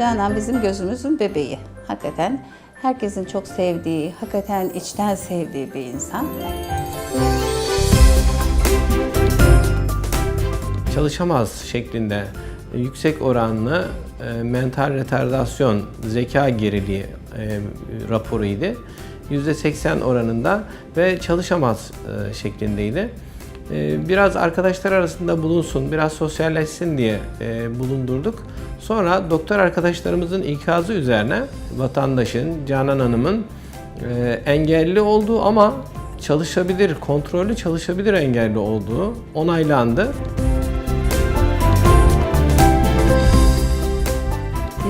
Canan bizim gözümüzün bebeği. Hakikaten herkesin çok sevdiği, hakikaten içten sevdiği bir insan. çalışamaz şeklinde yüksek oranlı e, mental retardasyon, zeka geriliği e, raporuydu. %80 oranında ve çalışamaz e, şeklindeydi. E, biraz arkadaşlar arasında bulunsun, biraz sosyalleşsin diye e, bulundurduk. Sonra doktor arkadaşlarımızın ikazı üzerine vatandaşın, Canan Hanım'ın e, engelli olduğu ama çalışabilir, kontrollü çalışabilir engelli olduğu onaylandı.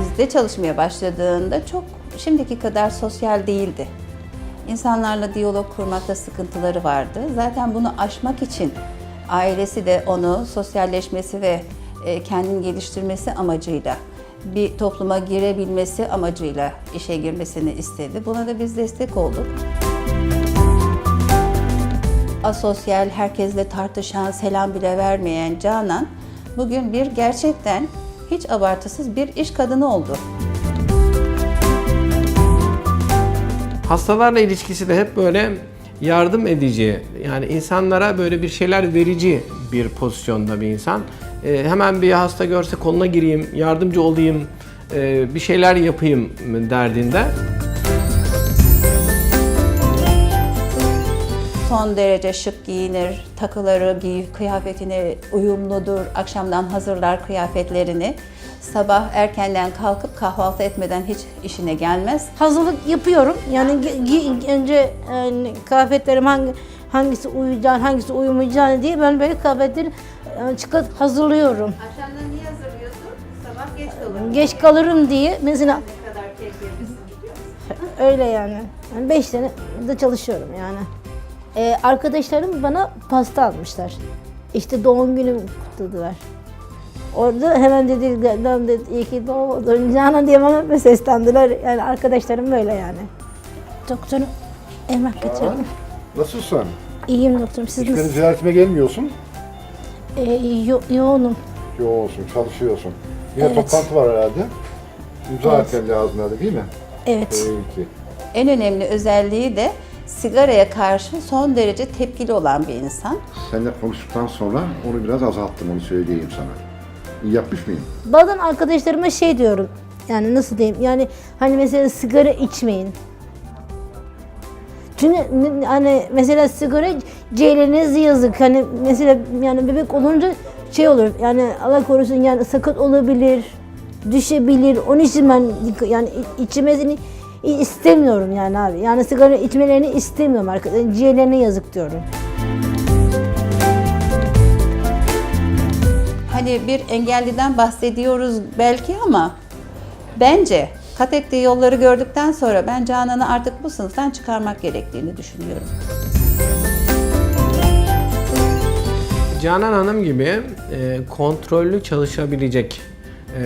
Bizde çalışmaya başladığında çok şimdiki kadar sosyal değildi. İnsanlarla diyalog kurmakta sıkıntıları vardı. Zaten bunu aşmak için ailesi de onu sosyalleşmesi ve e, kendini geliştirmesi amacıyla bir topluma girebilmesi amacıyla işe girmesini istedi. Buna da biz destek olduk. Asosyal, herkesle tartışan, selam bile vermeyen Canan bugün bir gerçekten hiç abartısız bir iş kadını oldu. Hastalarla ilişkisi de hep böyle yardım edici, yani insanlara böyle bir şeyler verici bir pozisyonda bir insan. Ee, hemen bir hasta görse koluna gireyim, yardımcı olayım, e, bir şeyler yapayım derdinde. Son derece şık giyinir, takıları, giy kıyafetine uyumludur, akşamdan hazırlar kıyafetlerini. Sabah erkenden kalkıp kahvaltı etmeden hiç işine gelmez. hazırlık yapıyorum. Yani önce yani kıyafetlerim hangi hangisi uyuyacağını, hangisi uyumayacağını diye ben böyle kıyafetleri e, çıkıp hazırlıyorum. Akşamdan niye hazırlıyorsun? Sabah geç kalır. Geç kalırım diye mesela Ne kadar keyif öyle yani. yani beş sene de çalışıyorum yani. Ee, arkadaşlarım bana pasta almışlar. İşte doğum günümü kutladılar. Orada hemen dediler, dedi, iyi ki doğdun Canan diye bana bir seslendiler. Yani arkadaşlarım böyle yani. Doktorum emrak getirdim. Nasılsın? İyiyim doktorum. Siz Hiç benim nasılsınız? ziyaretime gelmiyorsun. Ee, yo- yoğunum. Yoğunsun, çalışıyorsun. Yine Evet. toplantı var herhalde. İmza Evet. etmen lazım herhalde değil mi? Evet. Peki. En önemli özelliği de sigaraya karşı son derece tepkili olan bir insan. Seninle konuştuktan sonra onu biraz azalttım, onu söyleyeyim sana. İyi yapmış mıyım? Bazen arkadaşlarıma şey diyorum. Yani nasıl diyeyim? Yani hani mesela sigara içmeyin. Çünkü hani mesela sigara ciğerleriniz yazık. Hani mesela yani bebek olunca şey olur. Yani Allah korusun yani sakat olabilir, düşebilir. Onun için ben yani i- içmesini istemiyorum yani abi. Yani sigara içmelerini istemiyorum arkadaşlar. Ciğerlerine yazık diyorum. Hani bir engelliden bahsediyoruz belki ama bence kat ettiği yolları gördükten sonra ben Canan'ı artık bu sınıftan çıkarmak gerektiğini düşünüyorum. Canan Hanım gibi e, kontrollü çalışabilecek, e,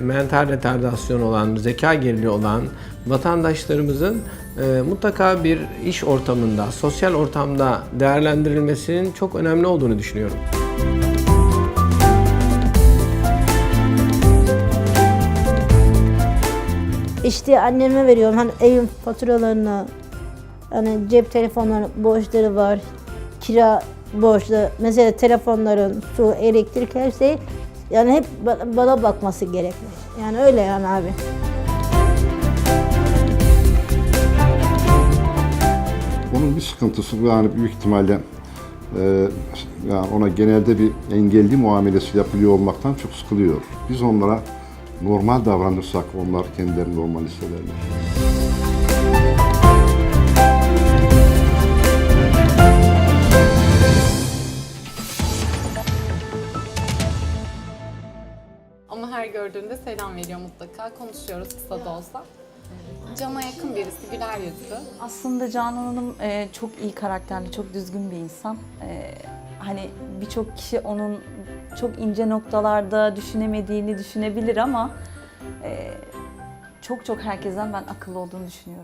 mental retardasyon olan, zeka geriliği olan vatandaşlarımızın e, mutlaka bir iş ortamında, sosyal ortamda değerlendirilmesinin çok önemli olduğunu düşünüyorum. İşte anneme veriyorum hani evin faturalarını, hani cep telefonları borçları var, kira borçlu, mesela telefonların, su, elektrik her şey yani hep ba- bana bakması gerekli. Yani öyle yani abi. Onun bir sıkıntısı yani büyük ihtimalle e, yani ona genelde bir engelli muamelesi yapılıyor olmaktan çok sıkılıyor. Biz onlara normal davranırsak onlar kendilerini normal hissederler. Ama her gördüğünde selam veriyor mutlaka. Konuşuyoruz kısa da olsa. Cana yakın birisi, güler yüzlü. Aslında Canan Hanım e, çok iyi karakterli, çok düzgün bir insan. E, hani birçok kişi onun çok ince noktalarda düşünemediğini düşünebilir ama e, çok çok herkesten ben akıllı olduğunu düşünüyorum.